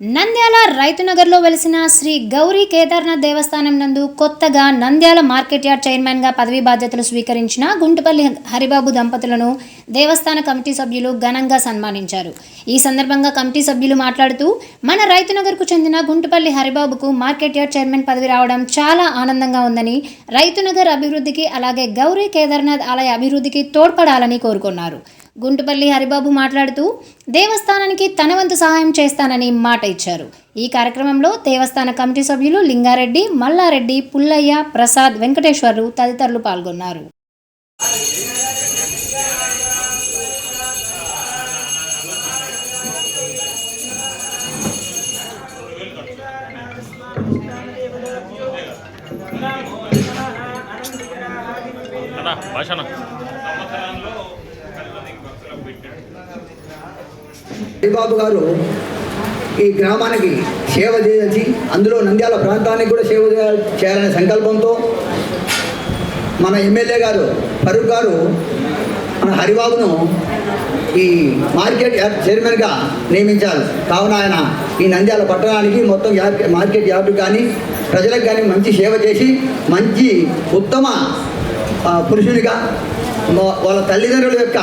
Nandyal రైతునగర్లో వెలిసిన శ్రీ గౌరీ కేదార్నాథ్ దేవస్థానం నందు కొత్తగా నంద్యాల మార్కెట్ యార్డ్ చైర్మన్గా పదవీ బాధ్యతలు స్వీకరించిన గుంటుపల్లి హరిబాబు దంపతులను దేవస్థాన కమిటీ సభ్యులు ఘనంగా సన్మానించారు. ఈ సందర్భంగా కమిటీ సభ్యులు మాట్లాడుతూ మన రైతునగర్కు చెందిన గుంటుపల్లి హరిబాబుకు మార్కెట్ యార్డ్ చైర్మన్ పదవి రావడం చాలా ఆనందంగా ఉందని రైతునగర్ అభివృద్ధికి అలాగే గౌరీ కేదార్నాథ్ ఆలయ అభివృద్ధికి తోడ్పడాలని కోరుకున్నారు. గుంటుపల్లి హరిబాబు మాట్లాడుతూ దేవస్థానానికి తన వంతు సహాయం చేస్తానని మాట ఇచ్చారు. ఈ కార్యక్రమంలో దేవస్థాన కమిటీ సభ్యులు లింగారెడ్డి మల్లారెడ్డి పుల్లయ్య ప్రసాద్ వెంకటేశ్వర్లు తదితరులు పాల్గొన్నారు. భాషణ భాషణ హరిబాబు గారు ఈ గ్రామానికి సేవ చేసి అందులో నంద్యాల ప్రాంతానికి కూడా సేవ చేయాలనే సంకల్పంతో మన ఎమ్మెల్యే గారు ఫరూక్ గారు మన హరిబాబును ఈ మార్కెట్ యార్డ్ చైర్మన్గా నియమించారు. కావున ఆయన ఈ నంద్యాల పట్టణానికి మొత్తం యాప్ మార్కెట్ యార్డు కానీ ప్రజలకు కానీ మంచి సేవ చేసి మంచి ఉత్తమ పురుషుడిగా పురుషునిగా వాళ్ళ తల్లిదండ్రుల యొక్క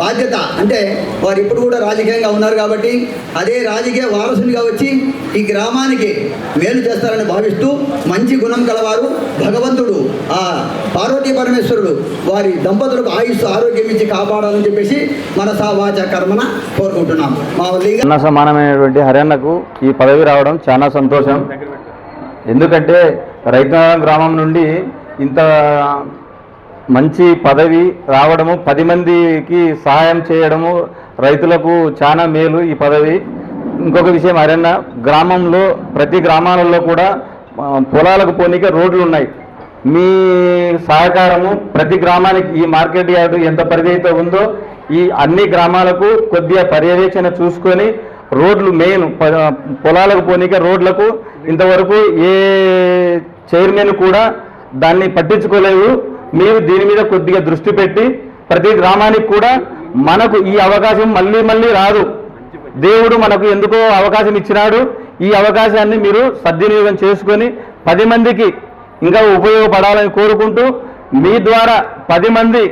బాధ్యత. అంటే వారు ఇప్పుడు కూడా రాజకీయంగా ఉన్నారు కాబట్టి అదే రాజకీయ వారసునిగా వచ్చి ఈ గ్రామానికి మేలు చేస్తారని భావిస్తూ మంచి గుణం కలవారు భగవంతుడు. ఆ పార్వతీ పరమేశ్వరుడు వారి దంపతులకు ఆయుష్ ఆరోగ్యం ఇచ్చి కాపాడాలని చెప్పేసి మనసా వాచ కర్మన కోరుకుంటున్నాం. మా అన్న సమానమైనటువంటి హర్యానాకు ఈ పదవి రావడం చాలా సంతోషం. ఎందుకంటే రైతు గ్రామం నుండి ఇంత మంచి పదవి రావడము పది మందికి సహాయం చేయడము రైతులకు చాలా మేలు ఈ పదవి. ఇంకొక విషయం అరన్న గ్రామంలో ప్రతి గ్రామాలలో కూడా పొలాలకు పోనీకే రోడ్లు ఉన్నాయి మీ సహకారము ప్రతి గ్రామానికి ఈ మార్కెట్ యార్డు ఎంత పరిధి అయితే ఉందో ఈ అన్ని గ్రామాలకు కొద్దిగా పర్యవేక్షణ చూసుకొని రోడ్లు మెయిన్ ప- పొలాలకు పోనీకే రోడ్లకు ఇంతవరకు ఏ చైర్మన్ కూడా దాన్ని పట్టించుకోలేదు. మీరు దీని మీద కొద్దిగా దృష్టి పెట్టి ప్రతి గ్రామానికి కూడా మనకు ఈ అవకాశం మళ్ళీ మళ్ళీ రాదు. దేవుడు మనకు ఎందుకో అవకాశం ఇచ్చినాడు. ఈ అవకాశాన్ని మీరు సద్వినియోగం చేసుకొని పది మందికి ఇంకా ఉపయోగపడాలని కోరుకుంటూ మీ ద్వారా పది మంది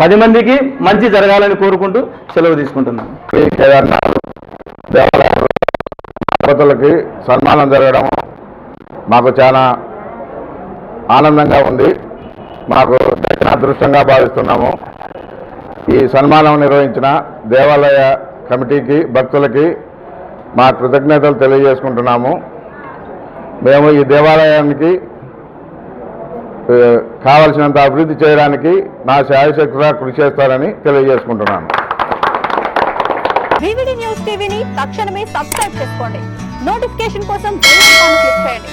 పది మందికి మంచి జరగాలని కోరుకుంటూ సెలవు తీసుకుంటున్నాను. శ్రీ దంపతులకి సన్మానం జరగడం మాకు చాలా ఆనందంగా ఉంది. మాకు దక్షిణ అదృష్టంగా భావిస్తున్నాము. ఈ సన్మానం నిర్వహించిన దేవాలయ కమిటీకి భక్తులకి మా కృతజ్ఞతలు తెలియజేసుకుంటున్నాము. మేము ఈ దేవాలయానికి కావలసినంత అభివృద్ధి చేయడానికి నా శాయశక్తిగా కృషి చేస్తారని తెలియజేసుకుంటున్నాను. న్యూస్ టీవీని తక్షణమే సబ్స్క్రైబ్ చేసుకోండి. నోటిఫికేషన్ కోసం క్లిక్ చేయండి.